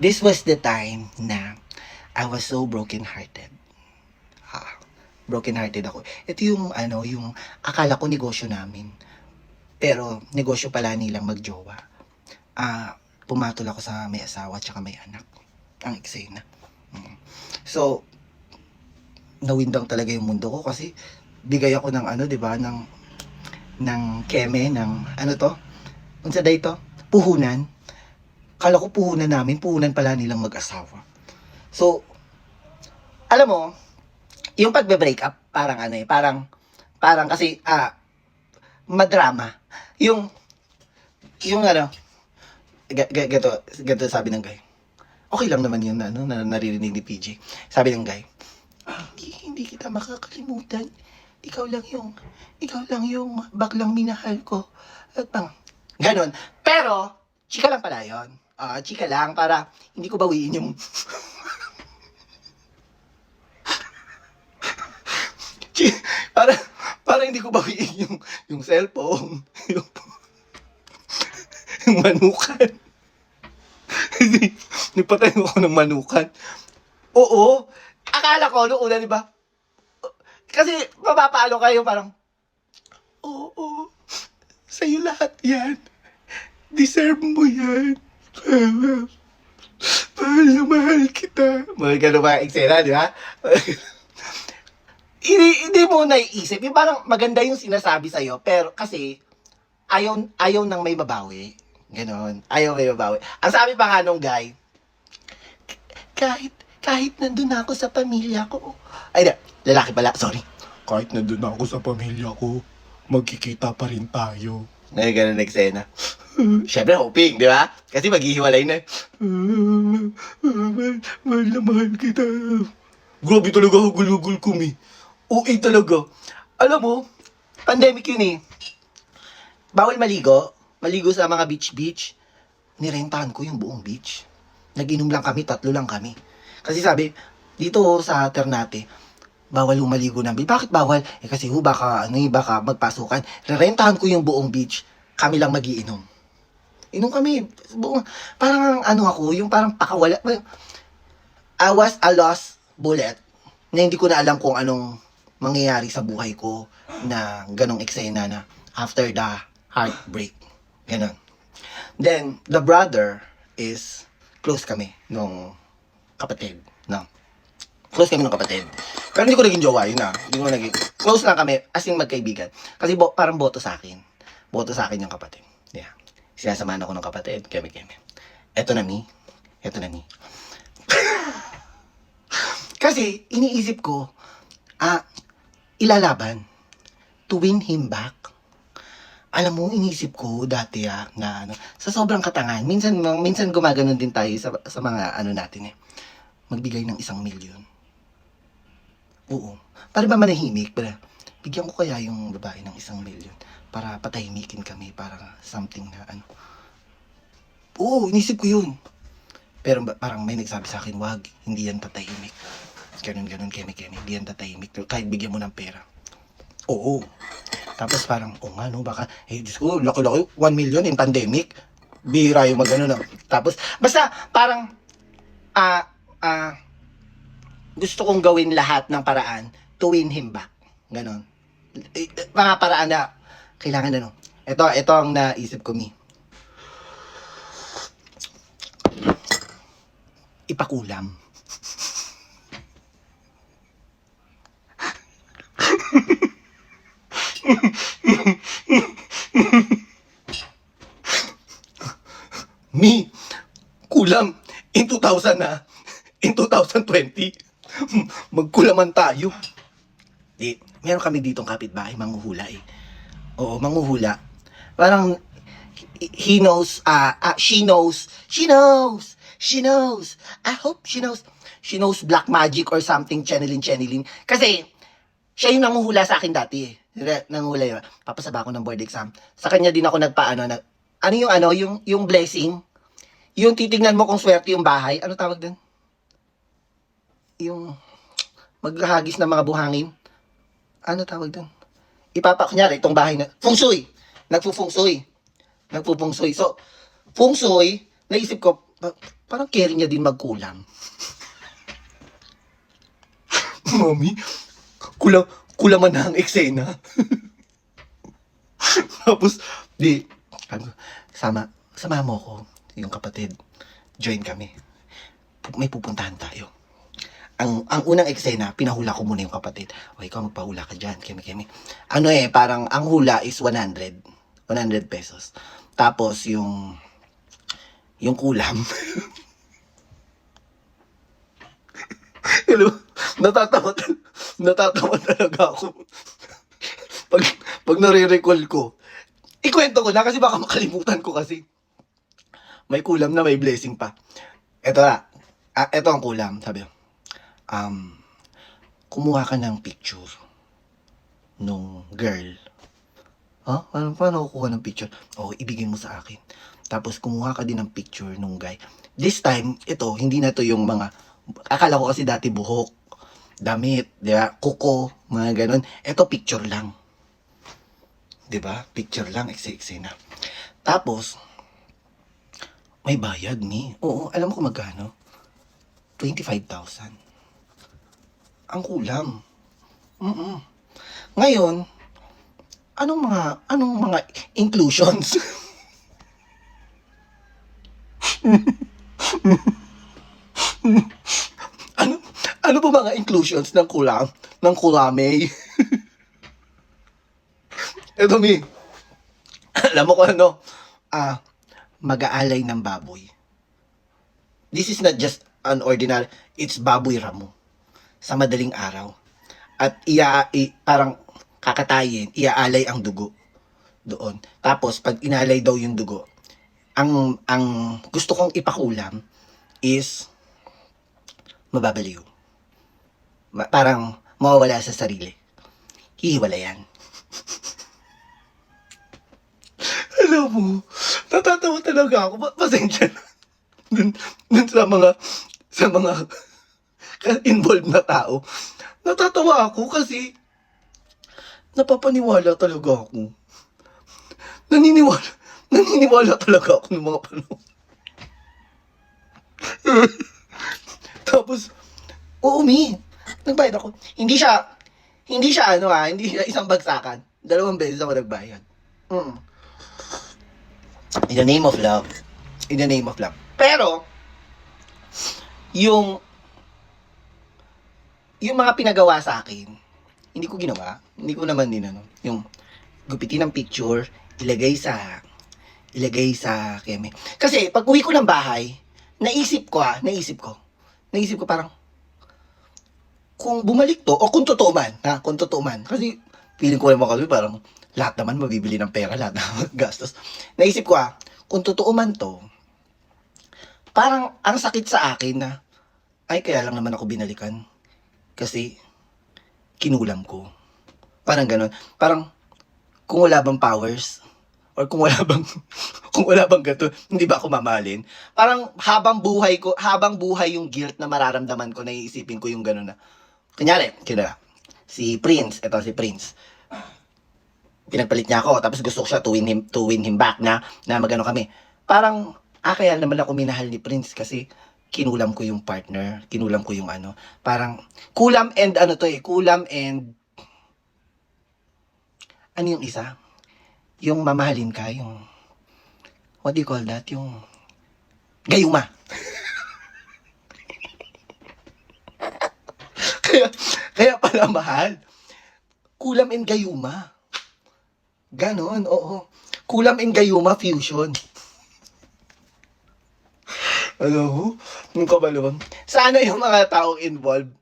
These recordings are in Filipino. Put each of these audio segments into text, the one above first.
this was the time na I was so broken-hearted. Ah, broken-hearted ako. Ito yung, ano, yung akala ko negosyo namin. Pero, negosyo pala nilang magjowa. Ah, pumatol ako sa may asawa at may anak. Ang eksena. Mm. So, nawindang talaga yung mundo ko kasi bigay ako ng ano, 'di ba, ng ng keme ng ano to? Unsa day to? Puhunan. Kala ko puhunan namin, puhunan pala nilang mag-asawa. So, alam mo, yung pagbe-break up, parang ano eh, parang, parang kasi, ah, madrama. Yung, yung ano, ga- ga- gato, gato sabi ng guy. Okay lang naman yun, ano, na naririnig ni PJ. Sabi ng guy, hindi, hindi kita makakalimutan. Ikaw lang yung, ikaw lang yung baklang minahal ko. At pang, ganon. Pero, chika lang pala yun. Ah, chika lang para hindi ko bawiin yung... Para, para hindi ko bawiin yung, yung cellphone. Yung, yung manukan. Hindi, nagpatay ako ng manukan. Oo, akala ko noong una, di ba? Kasi mapapalo kayo parang, Oo, sa'yo lahat yan. Deserve mo yan. Mahal na mahal kita. Mga ganun ba eksena, di ba? hindi, hindi mo naiisip. Yung parang maganda yung sinasabi sa'yo, pero kasi ayaw, ayaw nang may mabawi. Ganon. Ayaw may mabawi. Ang sabi pa nga nung guy, kahit, kahit nandun ako sa pamilya ko. Ay, na, lalaki pala, sorry. Kahit nandun ako sa pamilya ko, magkikita pa rin tayo. Ngayon ganun na eksena. Siyempre, hoping, di ba? Kasi maghihiwalay na. mahal, na mahal kita. Grabe talaga hugul-hugul kumi. Okay talaga. Alam mo, pandemic yun eh. Bawal maligo. Maligo sa mga beach-beach. Nirentahan ko yung buong beach. Nag-inom lang kami, tatlo lang kami. Kasi sabi, dito sa Ternate, bawal yung maligo ng beach. Bakit bawal? Eh kasi ho, baka, ano eh, baka magpasukan. Rerentahan ko yung buong beach. Kami lang magiinom. Inom kami. Buong, parang ano ako, yung parang pakawala. I was a lost bullet na hindi ko na alam kung anong mangyayari sa buhay ko na ganong eksena na after the heartbreak. Ganon. Then, the brother is close kami nung kapatid. No? Close kami nung kapatid. Pero hindi ko naging jowa yun na. Hindi ko naging, close lang kami as in magkaibigan. Kasi bo, parang boto sa akin. Boto sa akin yung kapatid. Yeah. Sinasamahan ako ng kapatid. Keme, keme. Eto na mi. Eto na mi. Kasi, iniisip ko, ah, ilalaban to win him back. Alam mo, iniisip ko dati ah, na ano, sa sobrang katangan, minsan, minsan gumaganon din tayo sa, sa mga ano natin eh, magbigay ng isang milyon. Oo. Para ba manahimik? Para, bigyan ko kaya yung babae ng isang milyon para patahimikin kami, para something na ano. Oo, inisip ko yun. Pero parang may nagsabi sa akin, wag, hindi yan tatahimik. Ganun, ganun, keme, keme, hindi yan tatahimik. Kahit bigyan mo ng pera. Oo. Tapos parang, o nga no, baka, eh, Diyos ko, laki-laki, 1 million in pandemic. Bihira yung mag ano, no. Tapos, basta, parang, ah, ah, gusto kong gawin lahat ng paraan to win him back. Ganon. Eh, eh, Mga paraan na, kailangan ano. Ito, ito ang naisip ko, Mi. Ipakulam. Mi, kulam in 2000 na. In 2020, magkulaman tayo. Di, meron kami ditong kapitbahay, manghuhula eh. Oo, manghuhula. Parang, he knows, ah, ah, she knows, she knows, she knows. I hope she knows. She knows black magic or something, channeling, channeling. Kasi, siya yung nanguhula sa akin dati eh. Nanguhula yun. Papasaba ako ng board exam. Sa kanya din ako nagpaano na, ano yung ano, yung, yung blessing. Yung titignan mo kung swerte yung bahay. Ano tawag din? Yung maghahagis ng mga buhangin. Ano tawag doon? Ipapa, kunyari, itong bahay na, feng shui. Nagpo-feng shui. Nagpo-feng shui. So, feng shui, naisip ko, parang carry niya din magkulam. Mami, kulang, kulaman na ang eksena. Tapos, di, sama, sama mo ko, yung kapatid. Join kami. May pupuntahan tayo. Ang, ang unang eksena, pinahula ko muna yung kapatid. O, ikaw magpahula ka dyan, kemi, kemi. Ano eh, parang ang hula is 100. 100 pesos. Tapos, yung, yung kulam. Hello, natatawa, natatawa talaga ako. pag, pag nare-recall ko, ikwento ko na kasi baka makalimutan ko kasi. May kulam na may blessing pa. Ito na. Ah, ito ang kulam. Sabi, um, kumuha ka ng picture nung girl. Ha? Paano, paano kukuha ng picture? Oo, ibigay mo sa akin. Tapos kumuha ka din ng picture nung guy. This time, ito, hindi na to yung mga, akala ko kasi dati buhok, damit, di ba? Kuko, mga ganun. Ito, picture lang. Di ba? Picture lang, ekse-ekse na. Tapos, may bayad ni. Oo, alam kung magkano? 25,000. Ang kulam. Mm Ngayon, anong mga, anong mga inclusions? ano, ano ba mga inclusions ng kulam? Ng kulame? Ito, Mi. Alam mo kung ano? Ah, mag-aalay ng baboy. This is not just an ordinary, it's baboy ramo. Sa madaling araw. At iya, i, parang kakatayin, iaalay ang dugo doon. Tapos, pag inalay daw yung dugo, ang, ang gusto kong ipakulam is mababaliw. Ma- parang mawawala sa sarili. Hihiwala yan. Alam mo, natatawa talaga ako. Pa- Pasensya na. Dun, dun sa mga, sa mga involved na tao. Natatawa ako kasi napapaniwala talaga ako. Naniniwala, naniniwala talaga ako ng mga panahon. Tapos, oo, mi. Nagbayad ako. Hindi siya, hindi siya ano ha, hindi siya isang bagsakan. Dalawang beses ako nagbayad. Mm. In the name of love. In the name of love. Pero, yung, yung mga pinagawa sa akin, hindi ko ginawa. Hindi ko naman din ano. Yung gupitin ng picture, ilagay sa, ilagay sa keme. Kasi, pag uwi ko ng bahay, naisip ko ah, naisip ko. Naisip ko parang, kung bumalik to, o kung totoo man, ha, kung totoo man. Kasi, feeling ko naman kasi parang, lahat naman mabibili ng pera, lahat ng gastos. Naisip ko ah, kung totoo man to, parang ang sakit sa akin na, ay kaya lang naman ako binalikan. Kasi, kinulam ko. Parang ganon. Parang, kung wala bang powers, or kung wala bang, kung wala bang gato, hindi ba ako mamahalin? Parang habang buhay ko, habang buhay yung guilt na mararamdaman ko, naiisipin ko yung gano'n na, kunyari, kina, si Prince, eto si Prince, pinagpalit niya ako, tapos gusto ko siya to win him, to win him back na, na magano kami. Parang, ah, kaya naman ako minahal ni Prince kasi kinulam ko yung partner, kinulam ko yung ano, parang, kulam and ano to eh, kulam and, ano yung isa? Yung mamahalin ka, yung, what do you call that? Yung, gayuma. kaya, kaya pala mahal. Kulam and gayuma. Ganon, oo. Kulam and gayuma fusion. Ano? Yung kabalon. Sana yung mga taong involved,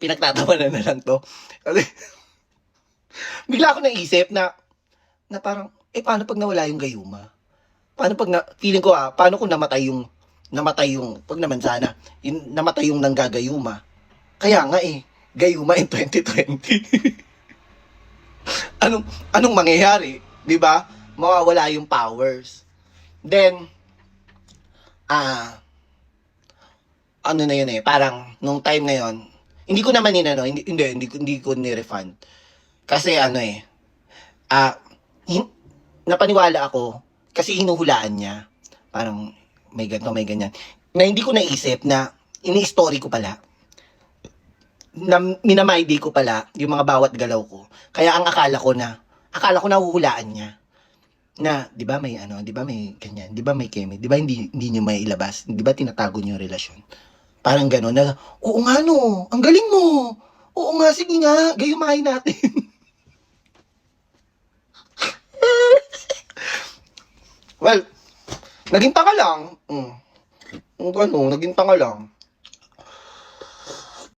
pinagtatawanan na lang to. Kasi, bigla ako naisip na, na parang, eh, paano pag nawala yung gayuma? Paano pag, na, feeling ko ah, paano kung namatay yung, namatay yung, pag naman sana, yung, namatay yung nanggagayuma. Kaya nga eh, gayuma in 2020. anong, anong mangyayari? 'Di ba? Mawawala yung powers. Then, ah, ano na yun eh, parang, nung time na yun, hindi ko naman inano, hindi, hindi, hindi, hindi ko ni-refund. Kasi ano eh, ah, hin- napaniwala ako, kasi hinuhulaan niya. Parang, may ganito, may ganyan. na hindi ko naisip na ini-story ko pala na minamayday ko pala yung mga bawat galaw ko. Kaya ang akala ko na, akala ko nahuhulaan niya. Na, di ba may ano, di ba may ganyan, di ba may keme, di ba hindi, hindi niyo may ilabas, di ba tinatago niyo yung relasyon. Parang gano'n na, oo nga no, ang galing mo. Oo nga, sige nga, gayumahin natin. well, naging tanga lang. Mm. Ano, naging tanga lang.